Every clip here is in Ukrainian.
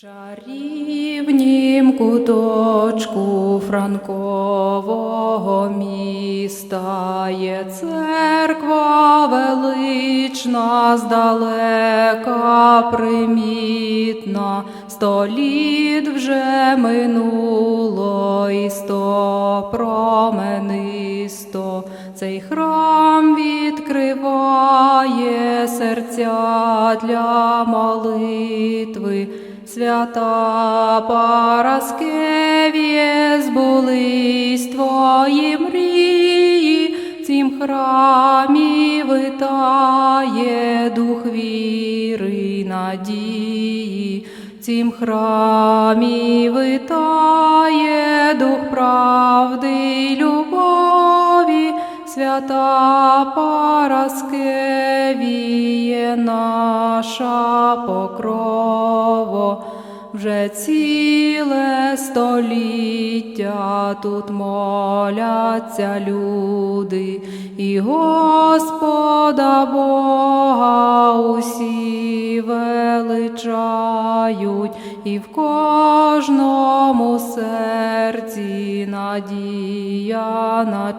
Чарівнім куточку Франкового міста є церква велична, здалека примітна, сто літ вже минуло і сто променисто. Цей храм відкриває серця для молитви. Свята Параскевіє, збулись твої мрії, в цім храмі витає дух віри й надії, в цім храмі витає дух правди й любові, свята Параскевіє наша покрово. Вже ціле століття тут моляться люди, і Господа Бога усі величають, і в кожному серці надія на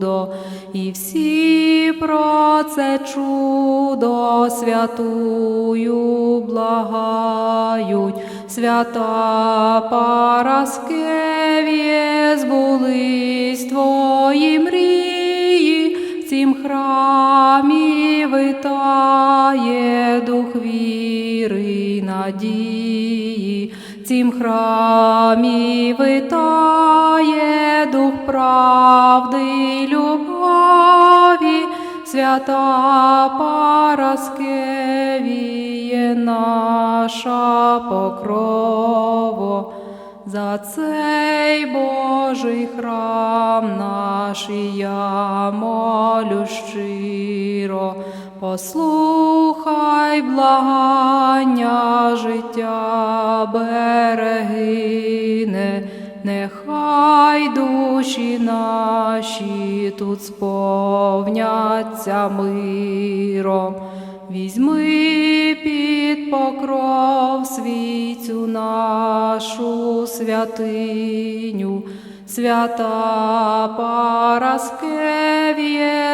чудо, і всі про це чудо святую благають, свята Параскевіє, збулись твої мрії, в цім храмі витає дух віри й надії, цім храмі витає дух правди любові, свята Параскевіє наша покрово. За цей Божий храм наш я молю щиро, послухай благання життя берегине, нехай душі наші тут сповняться миром. Візьми під покров свіцю нашу святиню, свята Параскевіє,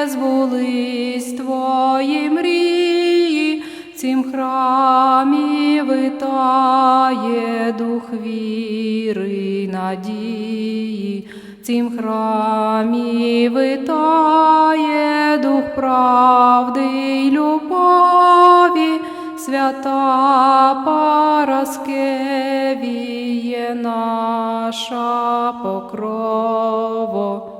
збулись твої мрії, в цім храмі витає дух віри й надії, в цім храмі витає дух правди й любові, свята Параскевіє наша покрово.